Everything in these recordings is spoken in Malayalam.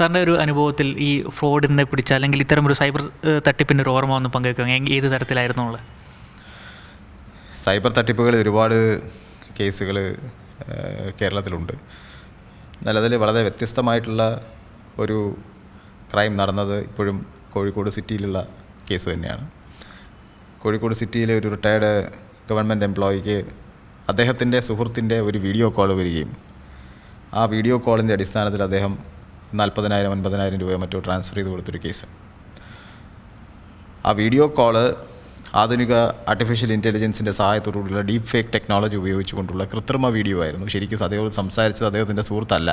സാറിന്റെ ഒരു അനുഭവത്തിൽ ഈ ഫ്രോഡിനെ പിടിച്ച അല്ലെങ്കിൽ ഇത്തരം ഒരു സൈബർ തട്ടിപ്പിന്റെ ഒരു ഓർമ്മ ഒന്ന് പങ്കുവെക്കുക ഏത് തരത്തിലായിരുന്നു ഉള്ളത്? സൈബർ തട്ടിപ്പുകൾ ഒരുപാട് കേസുകൾ കേരളത്തിലുണ്ട്. എന്നാൽ വളരെ വ്യത്യസ്തമായിട്ടുള്ള ഒരു ക്രൈം നടന്നത് ഇപ്പോഴും കോഴിക്കോട് സിറ്റിയിലുള്ള കേസ് തന്നെയാണ്. കോഴിക്കോട് സിറ്റിയിലെ ഒരു റിട്ടയർഡ് ഗവൺമെന്റ് എംപ്ലോയിക്ക് അദ്ദേഹത്തിന്റെ സുഹൃത്തിന്റെ ഒരു വീഡിയോ കോൾ വരികയും ആ വീഡിയോ കോളിന്റെ അടിസ്ഥാനത്തിൽ അദ്ദേഹം നാൽപ്പതിനായിരം അൻപതിനായിരം രൂപയോ മറ്റോ ട്രാൻസ്ഫർ ചെയ്ത് കൊടുത്തൊരു കേസ്. ആ വീഡിയോ കോൾ ആധുനിക ആർട്ടിഫിഷ്യൽ ഇന്റലിജൻസിന്റെ സഹായത്തോടുകൂടിയുള്ള ഡീപ്പ് ഫേക്ക് ടെക്നോളജി ഉപയോഗിച്ചുകൊണ്ടുള്ള കൃത്രിമ വീഡിയോ ആയിരുന്നു. ശരിക്കും അദ്ദേഹം സംസാരിച്ചത് അദ്ദേഹത്തിന്റെ സുഹൃത്തല്ല.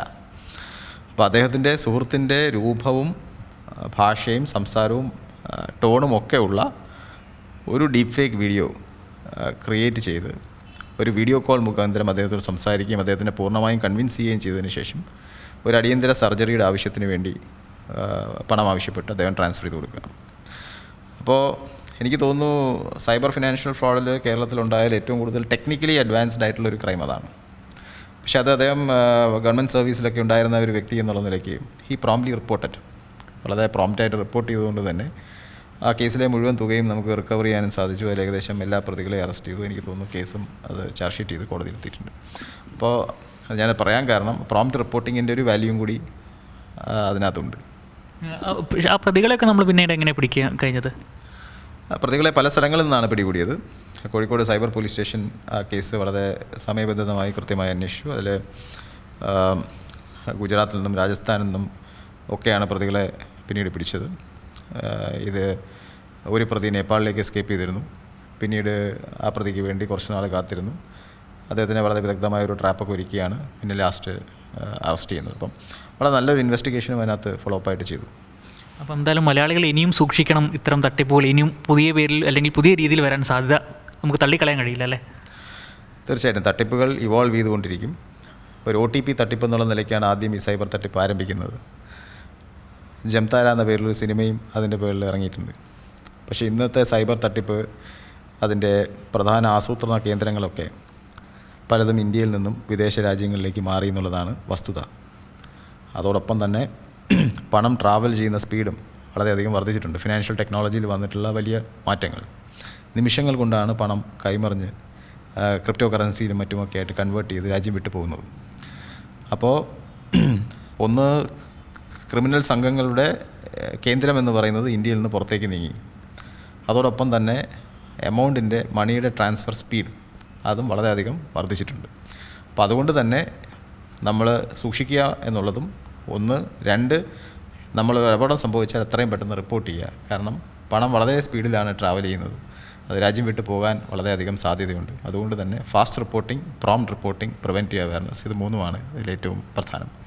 അപ്പോൾ അദ്ദേഹത്തിന്റെ സുഹൃത്തിന്റെ രൂപവും ഭാഷയും സംസാരവും ടോണും ഒക്കെ ഉള്ള ഒരു ഡീപ്പ് ഫേക്ക് വീഡിയോ ക്രിയേറ്റ് ചെയ്ത് ഒരു വീഡിയോ കോൾ മുഖാന്തരം അദ്ദേഹത്തോട് സംസാരിക്കുകയും അദ്ദേഹത്തിനെ പൂർണമായും കൺവിൻസ് ചെയ്യുകയും ചെയ്തതിന് ശേഷം ഒരു അടിയന്തര സർജറിയുടെ ആവശ്യത്തിന് വേണ്ടി പണം ആവശ്യപ്പെട്ട് അദ്ദേഹം ട്രാൻസ്ഫർ ചെയ്ത് കൊടുക്കുക. അപ്പോൾ എനിക്ക് തോന്നുന്നു സൈബർ ഫിനാൻഷ്യൽ ഫ്രോഡിൽ കേരളത്തിലുണ്ടായാൽ ഏറ്റവും കൂടുതൽ ടെക്നിക്കലി അഡ്വാൻസ്ഡ് ആയിട്ടുള്ള ഒരു ക്രൈം അതാണ്. പക്ഷേ അത് അദ്ദേഹം ഗവൺമെന്റ് സർവീസിലൊക്കെ ഉണ്ടായിരുന്ന ഒരു വ്യക്തി എന്നുള്ള നിലയ്ക്ക് ഹി പ്രോംപ്റ്റ്ലി റിപ്പോർട്ടഡ് വളരെ പ്രോംപ്റ്റായിട്ട് റിപ്പോർട്ട് ചെയ്തുകൊണ്ട് തന്നെ ആ കേസിലെ മുഴുവൻ തുകയും നമുക്ക് റിക്കവർ ചെയ്യാനും സാധിച്ചു. അതിൽ ഏകദേശം എല്ലാ പ്രതികളെയും അറസ്റ്റ് ചെയ്തു. എനിക്ക് തോന്നുന്നു കേസും അത് ചാർജ് ഷീറ്റ് ചെയ്ത് കോടതിയിൽ എത്തിയിട്ടുണ്ട്. അപ്പോൾ അത് ഞാൻ പറയാൻ കാരണം പ്രോംപ്റ്റ് റിപ്പോർട്ടിങ്ങിന്റെ ഒരു വാല്യൂം കൂടി അതിനകത്തുണ്ട്. ആ, പ്രതികളെയൊക്കെ നമ്മൾ പിന്നീട് എങ്ങനെ പിടിക്കുക കഴിഞ്ഞത്? പ്രതികളെ പല സ്ഥലങ്ങളിൽ നിന്നാണ് പിടികൂടിയത്. കോഴിക്കോട് സൈബർ പോലീസ് സ്റ്റേഷൻ ആ കേസ് വളരെ സമയബന്ധിതമായി കൃത്യമായി അന്വേഷിച്ചു. അതിൽ ഗുജറാത്തിൽ നിന്നും രാജസ്ഥാനിൽ നിന്നും ഒക്കെയാണ് പ്രതികളെ പിന്നീട് പിടിച്ചത്. ഇത് ഒരു പ്രതി നേപ്പാളിലേക്ക് എസ്കേപ്പ് ചെയ്തിരുന്നു. പിന്നീട് ആ പ്രതിക്ക് വേണ്ടി കുറച്ച് നാൾ കാത്തിരുന്നു. അദ്ദേഹത്തിനെ വളരെ വിദഗ്ധമായ ഒരു ട്രാപ്പൊക്കെ ഒരുക്കിയാണ് പിന്നെ ലാസ്റ്റ് അറസ്റ്റ് ചെയ്യുന്നത്. അപ്പം വളരെ നല്ലൊരു ഇൻവെസ്റ്റിഗേഷനും അതിനകത്ത് ഫോളോ അപ്പ് ആയിട്ട് ചെയ്തു. അപ്പം എന്തായാലും മലയാളികൾ ഇനിയും സൂക്ഷിക്കണം. ഇത്തരം തട്ടിപ്പുകൾ ഇനിയും പുതിയ പേരിൽ അല്ലെങ്കിൽ പുതിയ രീതിയിൽ വരാൻ സാധ്യത നമുക്ക് തള്ളിക്കളയാൻ കഴിയില്ല അല്ലേ? തീർച്ചയായിട്ടും. തട്ടിപ്പുകൾ ഇവോൾവ് ചെയ്തുകൊണ്ടിരിക്കും. ഒരു ഒ ടി പി തട്ടിപ്പ് എന്നുള്ള നിലയ്ക്കാണ് ആദ്യം ഈ സൈബർ തട്ടിപ്പ് ആരംഭിക്കുന്നത്. ജംതാര എന്ന പേരിലൊരു സിനിമയും അതിന്റെ പേരിൽ ഇറങ്ങിയിട്ടുണ്ട്. പക്ഷേ ഇന്നത്തെ സൈബർ തട്ടിപ്പ് അതിന്റെ പ്രധാന ആസൂത്രണ കേന്ദ്രങ്ങളൊക്കെ പലതും ഇന്ത്യയിൽ നിന്നും വിദേശ രാജ്യങ്ങളിലേക്ക് മാറി എന്നുള്ളതാണ് വസ്തുത. അതോടൊപ്പം തന്നെ പണം ട്രാവൽ ചെയ്യുന്ന സ്പീഡും വളരെയധികം വർദ്ധിച്ചിട്ടുണ്ട്. ഫിനാൻഷ്യൽ ടെക്നോളജിയിൽ വന്നിട്ടുള്ള വലിയ മാറ്റങ്ങൾ. നിമിഷങ്ങൾ കൊണ്ടാണ് പണം കൈമറിഞ്ഞ് ക്രിപ്റ്റോ കറൻസിയിലും മറ്റുമൊക്കെ ആയിട്ട് കൺവേർട്ട് ചെയ്ത് രാജ്യം വിട്ടു പോകുന്നത് അപ്പോൾ ഒന്ന് ക്രിമിനൽ സംഘങ്ങളുടെ കേന്ദ്രമെന്ന് പറയുന്നത് ഇന്ത്യയിൽ നിന്ന് പുറത്തേക്ക് നീങ്ങി. അതോടൊപ്പം തന്നെ എമൗണ്ടിന്റെ മണിയുടെ ട്രാൻസ്ഫർ സ്പീഡ് അതും വളരെയധികം വർദ്ധിച്ചിട്ടുണ്ട്. അപ്പോൾ അതുകൊണ്ട് തന്നെ നമ്മൾ സൂക്ഷിക്കുക എന്നുള്ളതും ഒന്ന്. രണ്ട് നമ്മൾ അപകടം സംഭവിച്ചാൽ എത്രയും പെട്ടെന്ന് റിപ്പോർട്ട് ചെയ്യുക. കാരണം പണം വളരെ സ്പീഡിലാണ് ട്രാവൽ ചെയ്യുന്നത്. അത് രാജ്യം വിട്ട് പോകാൻ വളരെയധികം സാധ്യതയുണ്ട്. അതുകൊണ്ട് തന്നെ fast reporting prompt reporting preventive awareness ഇത് മൂന്നുമാണ് ഇതിലേറ്റവും പ്രധാനം.